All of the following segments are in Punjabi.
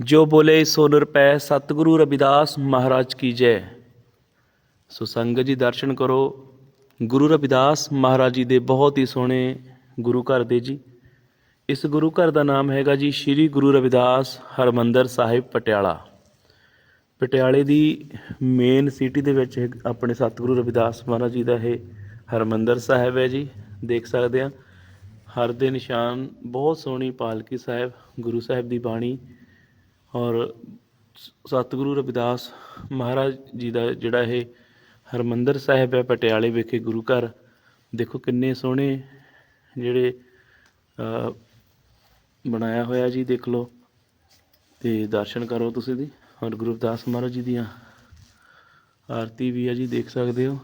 ਜੋ ਬੋਲੇ ਸੋ ਨਿਰਪੈ ਸਤਿਗੁਰੂ ਰਵਿਦਾਸ ਮਹਾਰਾਜ ਕੀ ਜੈ। ਸੋ ਸੰਗਤ ਜੀ, ਦਰਸ਼ਨ ਕਰੋ। ਗੁਰੂ ਰਵਿਦਾਸ ਮਹਾਰਾਜ ਜੀ ਦੇ ਬਹੁਤ ਹੀ ਸੋਹਣੇ ਗੁਰੂ ਘਰ ਦੇ ਜੀ। ਇਸ ਗੁਰੂ ਘਰ ਦਾ ਨਾਮ ਹੈਗਾ ਜੀ ਸ੍ਰੀ ਗੁਰੂ ਰਵਿਦਾਸ ਹਰਮੰਦਰ ਸਾਹਿਬ ਪਟਿਆਲਾ। ਪਟਿਆਲੇ ਦੀ ਮੇਨ ਸਿਟੀ ਦੇ ਵਿੱਚ ਇਹ ਆਪਣੇ ਸਤਿਗੁਰੂ ਰਵਿਦਾਸ ਮਹਾਰਾਜ ਜੀ ਦਾ ਇਹ ਹਰਮੰਦਰ ਸਾਹਿਬ ਹੈ ਜੀ। ਦੇਖ ਸਕਦੇ ਆ ਹਰ ਦੇ ਨਿਸ਼ਾਨ ਬਹੁਤ ਸੋਹਣੀ ਪਾਲਕੀ ਸਾਹਿਬ, ਗੁਰੂ ਸਾਹਿਬ ਦੀ ਬਾਣੀ ਔਰ ਸਤਿਗੁਰੂ ਰਵਿਦਾਸ ਮਹਾਰਾਜ ਜੀ ਦਾ ਜਿਹੜਾ ਇਹ ਹਰਮੰਦਰ ਸਾਹਿਬ ਹੈ, ਪਟਿਆਲੇ ਵਿਖੇ ਗੁਰੂ ਘਰ, ਦੇਖੋ ਕਿੰਨੇ ਸੋਹਣੇ ਜਿਹੜੇ ਬਣਾਇਆ ਹੋਇਆ ਜੀ, ਦੇਖ ਲਓ। ਤੇ ਦਰਸ਼ਨ ਕਰੋ ਤੁਸੀਂ ਦੀ ਔਰ ਗੁਰੂ ਰਵਿਦਾਸ ਮਹਾਰਾਜ ਜੀ ਦੀਆਂ ਆਰਤੀ ਵੀ ਹੈ ਜੀ, ਦੇਖ ਸਕਦੇ ਹੋ।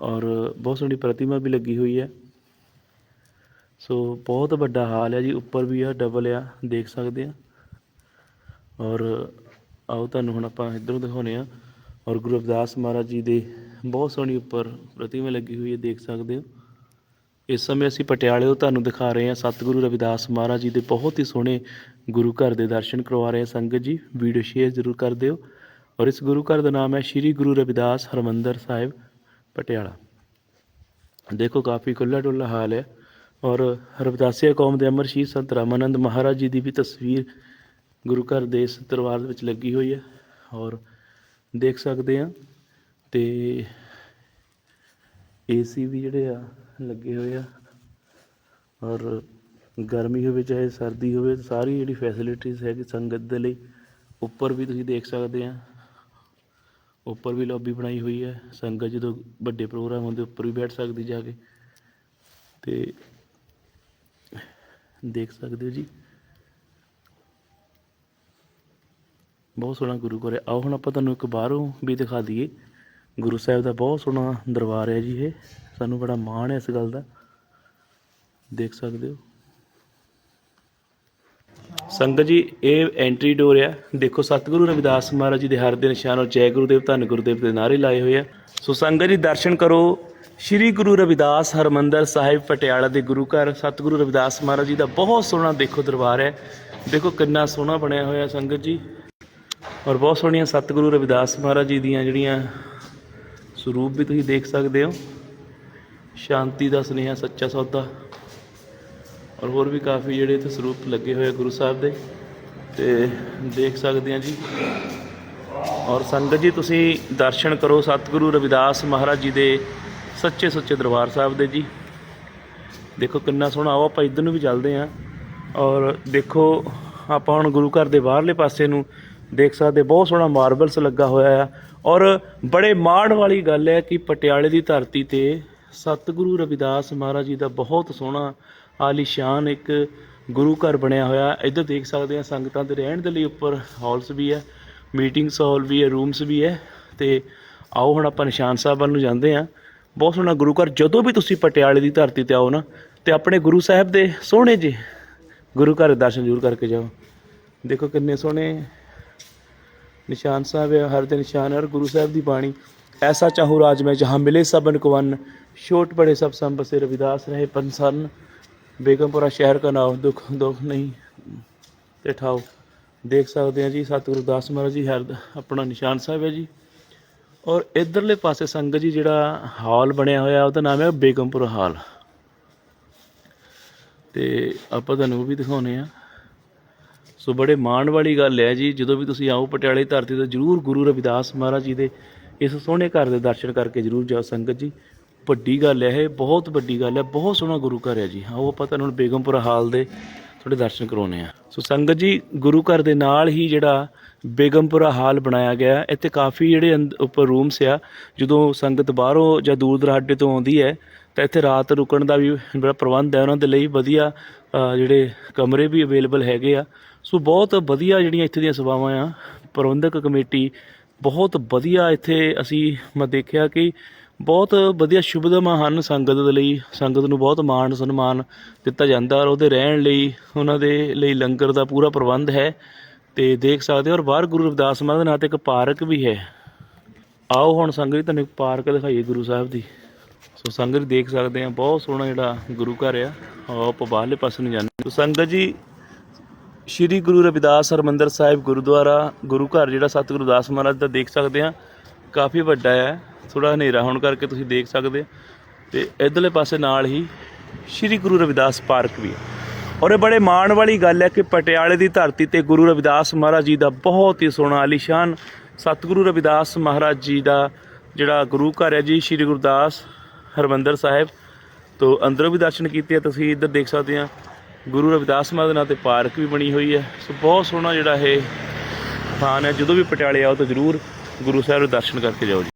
ਔਰ ਬਹੁਤ ਸੋਹਣੀ ਪ੍ਰਤਿਮਾ ਵੀ ਲੱਗੀ ਹੋਈ ਹੈ। ਸੋ ਬਹੁਤ ਵੱਡਾ ਹਾਲ ਹੈ ਜੀ, ਉੱਪਰ ਵੀ ਆ ਡਬਲ ਆ, ਦੇਖ ਸਕਦੇ ਆ। ਔਰ ਆਓ ਤੁਹਾਨੂੰ ਹੁਣ ਆਪਾਂ ਇੱਧਰੋਂ ਦਿਖਾਉਨੇ ਆ ਔਰ ਗੁਰੂ ਰਵਿਦਾਸ ਮਹਾਰਾਜ ਜੀ ਦੇ ਬਹੁਤ ਸੋਹਣੀ ਉੱਪਰ ਪ੍ਰਤਿਮਾ ਲੱਗੀ ਹੋਈ ਹੈ, ਦੇਖ ਸਕਦੇ ਹੋ। ਇਸ ਸਮੇਂ ਅਸੀਂ ਪਟਿਆਲੇ ਤੋਂ ਤੁਹਾਨੂੰ ਦਿਖਾ ਰਹੇ ਹਾਂ, ਸਤਿਗੁਰੂ ਰਵਿਦਾਸ ਮਹਾਰਾਜ ਜੀ ਦੇ ਬਹੁਤ ਹੀ ਸੋਹਣੇ ਗੁਰੂ ਘਰ ਦੇ ਦਰਸ਼ਨ ਕਰਵਾ ਰਹੇ ਹਾਂ। ਸੰਗਤ ਜੀ, ਵੀਡੀਓ ਸ਼ੇਅਰ ਜ਼ਰੂਰ ਕਰ ਦਿਓ। ਔਰ ਇਸ ਗੁਰੂ ਘਰ ਦਾ ਨਾਮ ਹੈ ਸ੍ਰੀ ਗੁਰੂ ਰਵਿਦਾਸ ਹਰਮੰਦਰ ਸਾਹਿਬ, ਪਟਿਆਲਾ। ਦੇਖੋ, ਕਾਫੀ ਖੁੱਲਾ ਡੁੱਲਾ ਹਾਲ ਹੈ। ਔਰ ਰਵਿਦਾਸੀਆ ਕੌਮ ਦੇ ਅਮਰ ਸ਼ਹੀਦ ਸੰਤ ਰਾਮਾਨੰਦ ਮਹਾਰਾਜ ਜੀ ਦੀ ਵੀ ਤਸਵੀਰ ਗੁਰੂ ਘਰ ਦੇ ਇਸ ਦਰਬਾਰ ਦੇ ਵਿੱਚ ਲੱਗੀ ਹੋਈ ਹੈ। ਔਰ ਦੇਖ ਸਕਦੇ ਆ ਤੇ ਏਸੀ ਵੀ ਜਿਹੜੇ ਆ, ਲੱਗੇ ਹੋਏ ਆ। ਔਰ ਗਰਮੀ ਹੋਵੇ ਚਾਹੇ ਸਰਦੀ ਹੋਵੇ, ਸਾਰੀ ਜਿਹੜੀ ਫੈਸਿਲਿਟੀਜ਼ ਹੈਗੀ ਸੰਗਤ ਦੇ ਲਈ, ਉੱਪਰ ਵੀ ਤੁਸੀਂ ਦੇਖ ਸਕਦੇ ਆ ਉੱਪਰ ਵੀ ਲੌਬੀ ਬਣਾਈ ਹੋਈ ਹੈ। ਸੰਗਤ ਜਦੋਂ ਵੱਡੇ ਪ੍ਰੋਗਰਾਮ ਹੁੰਦੇ, ਉੱਪਰ ਵੀ ਬੈਠ ਸਕਦੀ ਜਾ ਕੇ। ਤੇ ਦੇਖ ਸਕਦੇ ਹੋ ਜੀ। ਬਹੁਤ ਸੋਹਣਾ ਗੁਰੂ ਘਰ ਹੈ। ਆਓ ਹੁਣ ਆਪਾਂ ਤੁਹਾਨੂੰ ਇੱਕ ਬਾਹਰੋਂ ਵੀ ਦਿਖਾ ਦਈਏ। ਗੁਰੂ ਸਾਹਿਬ ਦਾ ਬਹੁਤ ਸੋਹਣਾ ਦਰਬਾਰ ਹੈ ਜੀ ਇਹ। ਸਾਨੂੰ ਬੜਾ ਮਾਣ ਹੈ ਇਸ ਗੱਲ ਦਾ। ਦੇਖ ਸਕਦੇ ਹੋ। ਸੰਗਤ ਜੀ, ਇਹ ਐਂਟਰੀ ਡੋਰ ਆ। ਦੇਖੋ, ਸਤਿਗੁਰੂ ਰਵਿਦਾਸ ਮਹਾਰਾਜ ਜੀ ਦੇ ਹਰ ਦੇ ਨਿਸ਼ਾਨ ਔਰ ਜੈ ਗੁਰੂਦੇਵ ਧੰਨ ਗੁਰੂ ਦੇਵ ਦੇ ਨਾਰੇ ਲਾਏ ਹੋਏ ਆ। ਸੋ ਸੰਗਤ ਜੀ, ਦਰਸ਼ਨ ਕਰੋ। ਸ੍ਰੀ ਗੁਰੂ ਰਵਿਦਾਸ ਹਰਮੰਦਰ ਸਾਹਿਬ ਪਟਿਆਲਾ ਦੇ ਗੁਰੂ ਘਰ, ਸਤਿਗੁਰੂ ਰਵਿਦਾਸ ਮਹਾਰਾਜ ਜੀ ਦਾ ਬਹੁਤ ਸੋਹਣਾ ਦੇਖੋ ਦਰਬਾਰ ਹੈ। ਦੇਖੋ ਕਿੰਨਾ ਸੋਹਣਾ ਬਣਿਆ ਹੋਇਆ ਸੰਗਤ ਜੀ। ਔਰ ਬਹੁਤ ਸੋਹਣੀਆਂ ਸਤਿਗੁਰੂ ਰਵਿਦਾਸ ਮਹਾਰਾਜ ਜੀ ਦੀਆਂ ਜਿਹੜੀਆਂ ਸਰੂਪ ਵੀ ਤੁਸੀਂ ਦੇਖ ਸਕਦੇ ਹੋ। ਸ਼ਾਂਤੀ ਦਾ ਸੁਨੇਹਾ, ਸੱਚਾ ਸੌਦਾ। ਔਰ ਹੋਰ ਵੀ ਕਾਫੀ ਜਿਹੜੇ ਇੱਥੇ ਸਰੂਪ ਲੱਗੇ ਹੋਏ ਆ ਗੁਰੂ ਸਾਹਿਬ ਦੇ। ਤੇ ਦੇਖ ਸਕਦੇ ਆ ਜੀ। ਔਰ ਸੰਗਤ ਜੀ, ਤੁਸੀਂ ਦਰਸ਼ਨ ਕਰੋ ਸਤਿਗੁਰੂ ਰਵਿਦਾਸ ਮਹਾਰਾਜ ਜੀ ਦੇ ਸੱਚੇ ਸੁੱਚੇ ਦਰਬਾਰ ਸਾਹਿਬ ਦੇ ਜੀ। ਦੇਖੋ ਕਿੰਨਾ ਸੋਹਣਾ, ਆਓ ਆਪਾਂ ਇੱਧਰ ਨੂੰ ਵੀ ਚੱਲਦੇ ਆ ਔਰ ਦੇਖੋ, ਆਪਾਂ ਹੁਣ ਗੁਰੂ ਘਰ ਦੇ ਬਾਹਰਲੇ ਪਾਸੇ ਨੂੰ ਦੇਖ ਸਕਦੇ, ਬਹੁਤ ਸੋਹਣਾ ਮਾਰਬਲਸ ਲੱਗਾ ਹੋਇਆ ਆ। ਔਰ ਬੜੇ ਮਾਣ ਵਾਲੀ ਗੱਲ ਹੈ ਕਿ ਪਟਿਆਲੇ ਦੀ ਧਰਤੀ ਤੇ ਸਤਿਗੁਰੂ ਰਵਿਦਾਸ ਮਹਾਰਾਜ ਜੀ ਦਾ ਬਹੁਤ ਸੋਹਣਾ ਆਲੀਸ਼ਾਨ ਇੱਕ ਗੁਰੂ ਘਰ ਬਣਿਆ ਹੋਇਆ। ਇੱਧਰ ਦੇਖ ਸਕਦੇ ਆ ਸੰਗਤਾਂ ਦੇ ਰਹਿਣ ਦੇ ਲਈ ਉੱਪਰ ਹਾਲਸ ਵੀ ਹੈ ਮੀਟਿੰਗਸ ਹਾਲ ਵੀ ਹੈ ਰੂਮਸ ਵੀ ਹੈ। ਤੇ ਆਓ ਹੁਣ ਆਪਾਂ ਨਿਸ਼ਾਨ ਸਾਹਿਬ ਵੱਲ ਨੂੰ ਜਾਂਦੇ ਆ ਬਹੁਤ ਸੋਹਣਾ ਗੁਰੂ ਘਰ, ਜਦੋਂ ਵੀ ਤੁਸੀਂ ਪਟਿਆਲੇ ਦੀ ਧਰਤੀ ਤੇ ਆਓ ਨਾ, ਤੇ ਆਪਣੇ ਗੁਰੂ ਸਾਹਿਬ ਦੇ ਸੋਹਣੇ ਜਿਹੇ ਗੁਰੂ ਘਰ ਦਰਸ਼ਨ ਜ਼ਰੂਰ ਕਰਕੇ ਜਾਓ। ਦੇਖੋ ਕਿੰਨੇ ਸੋਹਣੇ ਨਿਸ਼ਾਨ ਸਾਹਿਬ ਹੈ ਹਰ ਦੇ ਨਿਸ਼ਾਨ ਹੈ ਔਰ ਗੁਰੂ ਸਾਹਿਬ ਦੀ ਬਾਣੀ। ਐਸਾ ਚਾਹੂ ਰਾਜ ਮੈਂ ਜਹਾਂ ਮਿਲੇ ਸਬਨ ਕੋ ਵਨ ਛੋਟ ਬੜੇ ਸਭ ਸੰਗ ਬਸੇ ਰਵਿਦਾਸ ਰਹੇ ਪੰਸਨ ਬੇਗਮਪੁਰਾ ਸ਼ਹਿਰ ਦਾ ਨਾਮ ਦੁੱਖ ਦੁੱਖ ਨਹੀਂ ਤੇ ਠਾਓ। ਦੇਖ ਸਕਦੇ ਆ ਜੀ, ਸਤਿਗੁਰੂ ਦਾਸ ਮਹਾਰਾਜ ਜੀ, ਹਰ ਆਪਣਾ ਨਿਸ਼ਾਨ ਸਾਹਿਬ ਹੈ ਜੀ। ਔਰ ਇਧਰਲੇ ਪਾਸੇ ਸੰਗਤ ਜੀ ਜਿਹੜਾ ਹਾਲ ਬਣਿਆ ਹੋਇਆ, ਉਹਦਾ ਨਾਮ ਹੈ ਬੇਗਮਪੁਰਾ ਹਾਲ। ਤੇ ਆਪਾਂ ਤੁਹਾਨੂੰ ਉਹ ਵੀ ਦਿਖਾਉਨੇ ਆ ਸੋ ਬੜੇ ਮਾਣ ਵਾਲੀ ਗੱਲ ਹੈ ਜੀ, ਜਦੋਂ ਵੀ ਤੁਸੀਂ ਆਓ ਪਟਿਆਲੇ ਧਰਤੀ ਤੇ, ਜਰੂਰ ਗੁਰੂ ਰਵਿਦਾਸ ਮਹਾਰਾਜ ਜੀ ਦੇ ਇਸ ਸੋਹਣੇ ਘਰ ਦੇ ਦਰਸ਼ਨ ਕਰਕੇ ਜਰੂਰ ਜਾਓ ਸੰਗਤ ਜੀ। ਵੱਡੀ ਗੱਲ ਹੈ, ਇਹ ਬਹੁਤ ਵੱਡੀ ਗੱਲ ਹੈ, ਬਹੁਤ ਸੋਹਣਾ ਗੁਰੂ ਘਰ ਹੈ ਜੀ। ਆਓ ਆਪਾਂ ਤੁਹਾਨੂੰ ਹੁਣ ਬੇਗਮਪੁਰਾ ਹਾਲ ਦੇ ਥੋੜੇ ਦਰਸ਼ਨ ਕਰਾਉਨੇ ਆ ਸੋ ਸੰਗਤ ਜੀ, ਗੁਰੂ ਘਰ ਦੇ ਨਾਲ ਹੀ ਜਿਹੜਾ ਬੇਗਮਪੁਰਾ ਹਾਲ ਬਣਾਇਆ ਗਿਆ ਇੱਥੇ ਕਾਫੀ ਜਿਹੜੇ ਅੰਦ- ਉੱਪਰ ਰੂਮਸ ਆ। ਜਦੋਂ ਸੰਗਤ ਬਾਹਰੋਂ ਜਾਂ ਦੂਰ ਦਰਾਡੇ ਤੋਂ ਆਉਂਦੀ ਹੈ, ਤਾਂ ਇੱਥੇ ਰਾਤ ਰੁਕਣ ਦਾ ਵੀ ਬੜਾ ਪ੍ਰਬੰਧ ਹੈ। ਉਹਨਾਂ ਦੇ ਲਈ ਵਧੀਆ ਜਿਹੜੇ ਕਮਰੇ ਵੀ ਅਵੇਲੇਬਲ ਹੈਗੇ ਆ। ਸੋ ਬਹੁਤ ਵਧੀਆ ਜਿਹੜੀਆਂ ਇੱਥੇ ਦੀਆਂ ਸੇਵਾਵਾਂ ਆ। ਪ੍ਰਬੰਧਕ ਕਮੇਟੀ ਬਹੁਤ ਵਧੀਆ ਇੱਥੇ ਅਸੀਂ ਮੈਂ, ਦੇਖਿਆ ਕਿ ਬਹੁਤ ਵਧੀਆ ਸ਼ੁਭਦਮਾ ਹਨ ਸੰਗਤ ਦੇ ਲਈ, ਸੰਗਤ ਨੂੰ ਬਹੁਤ ਮਾਣ ਸਨਮਾਨ ਦਿੱਤਾ ਜਾਂਦਾ ਔਰ ਉਹਦੇ ਰਹਿਣ ਲਈ, ਉਹਨਾਂ ਦੇ ਲਈ ਲੰਗਰ ਦਾ ਪੂਰਾ ਪ੍ਰਬੰਧ ਹੈ। ਤੇ ਦੇਖ ਸਕਦੇ ਹੋ ਔਰ ਬਾਹਰ ਗੁਰੂ ਰਵਿਦਾਸ ਮਹਾਰਾਜ ਦੇ ਨਾਂ ਤੇ ਇੱਕ ਪਾਰਕ ਵੀ ਹੈ। ਆਓ ਹੁਣ ਸੰਗਤ ਜੀ, ਤੁਹਾਨੂੰ ਇੱਕ ਪਾਰਕ ਦਿਖਾਈਏ ਗੁਰੂ ਸਾਹਿਬ ਦੀ। ਸੋ ਸੰਗਤ ਜੀ ਦੇਖ ਸਕਦੇ ਆ ਬਹੁਤ ਸੋਹਣਾ ਜਿਹੜਾ ਗੁਰੂ ਘਰ ਆ, ਆਓ ਆਪਾਂ ਬਾਹਰਲੇ ਪਾਸੇ ਨੂੰ ਜਾਂਦੇ ਹਾਂ। ਸੰਗਤ ਜੀ, ਸ਼੍ਰੀ ਗੁਰੂ ਰਵਿਦਾਸ ਹਰਮੰਦਰ ਸਾਹਿਬ ਗੁਰਦੁਆਰਾ, ਗੁਰੂ ਘਰ ਜਿਹੜਾ ਸਤਿਗੁਰੂ ਦਾਸ ਮਹਾਰਾਜ ਦਾ ਦੇਖ ਸਕਦੇ ਆ ਕਾਫੀ ਵੱਡਾ ਹੈ। ਥੋੜਾ ਹਨੇਰਾ ਹੋਣ ਕਰਕੇ ਤੁਸੀਂ ਦੇਖ ਸਕਦੇ ਹੋ। ਤੇ ਇਧਰਲੇ ਪਾਸੇ ਨਾਲ ਹੀ ਸ਼੍ਰੀ ਗੁਰੂ ਰਵਿਦਾਸ ਪਾਰਕ ਵੀ ਹੈ। ਔਰ ਇਹ ਬੜੇ ਮਾਣ ਵਾਲੀ ਗੱਲ ਹੈ ਕਿ ਪਟਿਆਲੇ ਦੀ ਧਰਤੀ ਤੇ ਗੁਰੂ ਰਵਿਦਾਸ ਮਹਾਰਾਜ ਜੀ ਦਾ ਬਹੁਤ ਹੀ ਸੋਹਣਾ ਆਲੀਸ਼ਾਨ ਸਤਿਗੁਰੂ ਰਵਿਦਾਸ ਮਹਾਰਾਜ ਜੀ ਦਾ ਜਿਹੜਾ ਗੁਰੂ ਘਰ ਹੈ ਜੀ, ਸ਼੍ਰੀ ਗੁਰਦਾਸ ਹਰਮੰਦਰ ਸਾਹਿਬ ਤੋਂ ਅੰਦਰੋਂ ਵੀ ਦਰਸ਼ਨ ਕੀਤੇ ਤੁਸੀਂ ਇੱਧਰ ਦੇਖ ਸਕਦੇ ਆ, ਗੁਰੂ ਰਵਿਦਾਸ ਮਹਾਰਾਜ ਦੇ ਨਾਂ ਤੇ ਪਾਰਕ ਵੀ ਬਣੀ ਹੋਈ ਹੈ। ਸੋ ਬਹੁਤ ਸੋਹਣਾ ਜਿਹੜਾ ਇਹ ਸਥਾਨ ਹੈ। ਜਦੋਂ ਵੀ ਪਟਿਆਲੇ ਆਓ ਤਾਂ ਜ਼ਰੂਰ ਗੁਰੂ ਸਾਹਿਬ ਦੇ ਦਰਸ਼ਨ ਕਰਕੇ ਜਾਓ ਜੀ।